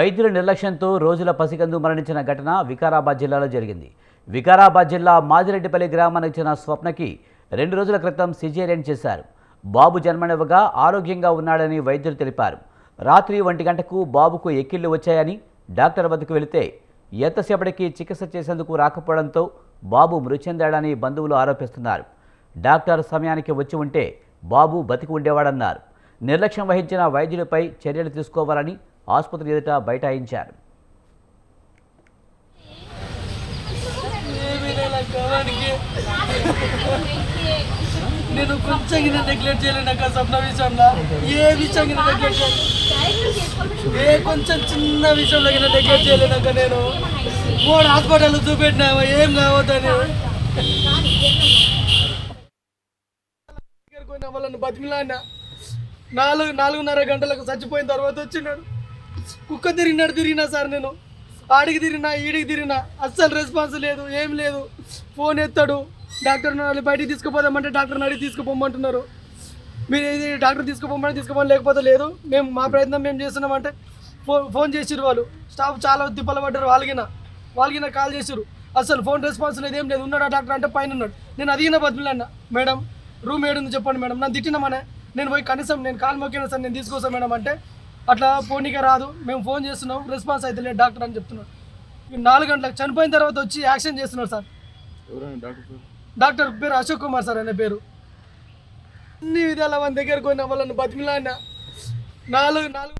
వైద్యుల నిర్లక్ష్యంతో రోజుల పసికందు మరణించిన ఘటన వికారాబాద్ జిల్లాలో జరిగింది. వికారాబాద్ జిల్లా మాదిరెడ్డిపల్లి గ్రామానికి చెందిన స్వప్నకి రెండు రోజుల క్రితం సిజేరియన్ చేశారు. బాబు జన్మనివ్వగా ఆరోగ్యంగా ఉన్నాడని వైద్యులు తెలిపారు. రాత్రి ఒంటి గంటకు బాబుకు ఎక్కిళ్ళు వచ్చాయని డాక్టర్ వద్దకు వెళితే ఎంతసేపటికి చికిత్స చేసేందుకు రాకపోవడంతో బాబు మృతి చెందాడని బంధువులు ఆరోపిస్తున్నారు. డాక్టర్ సమయానికి వచ్చి ఉంటే బాబు బతికి ఉండేవాడన్నారు. నిర్లక్ష్యం వహించిన వైద్యులపై చర్యలు తీసుకోవాలని ఆసుపత్రి ఎదుట బైఠాయించారు. నేను కొంచెం నెగ్లెక్ట్ చేయలేను అక్క సప్న విషయంలో. ఏ విషయం నెగ్లెక్ట్ చేయలేదు ఏ కొంచెం చిన్న విషయంలో అయినా నెగ్లెక్ట్ చేయలేను అక్క నేను. మూడు హాస్పిటల్ చూపెట్టినా ఏం కావద్దని. వాళ్ళని బతిమిలాడినా. నాలుగు నాలుగున్నర గంటలకు చచ్చిపోయిన తర్వాత వచ్చినాడు. కుక్క తిరిగినాడు తిరిగినా సార్ నేను. ఆడికి తిరిగినా ఈడికి తిరిగినా అస్సలు రెస్పాన్స్ లేదు ఏం లేదు. ఫోన్ ఎత్తాడు. డాక్టర్ నాడు బయటికి తీసుకుపోదామంటే డాక్టర్ అడిగి తీసుకుపోమంటున్నారు. మీరు ఇది డాక్టర్ తీసుకుపోమని తీసుకుపోమని లేకపోతే లేదు. మేము మా ప్రయత్నం మేము చేస్తున్నామంటే ఫోన్ ఫోన్ చేసిరు వాళ్ళు. స్టాఫ్ చాలా దిప్పలు పడ్డారు వాళ్ళకిన. వాళ్ళకిన కాల్ చేసిరు అసలు ఫోన్ రెస్పాన్స్ లేదు ఏం లేదు. ఉన్నాడా డాక్టర్ అంటే పైన ఉన్నాడు. నేను అడిగిన బతుకులన్న మేడం రూమ్ ఏడుంది చెప్పండి మేడం. నన్ను తిట్టినామనే నేను పోయి కనీసం నేను కాల్ మొక్కిన సార్ నేను తీసుకొస్తాను మేడం అంటే అట్లా పోనీకే రాదు. మేము ఫోన్ చేస్తున్నాం. రెస్పాన్స్ అయితే లేదు డాక్టర్ అని చెప్తున్నాడు. నాలుగు గంటలకు చనిపోయిన తర్వాత వచ్చి యాక్షన్ చేస్తున్నారు సార్. డాక్టర్ పేరు అశోక్ కుమార్ సార్ అనే పేరు. అన్ని విధాల మన దగ్గరకు పోయిన వాళ్ళని బతిమిలాడినా నాలుగు నాలుగు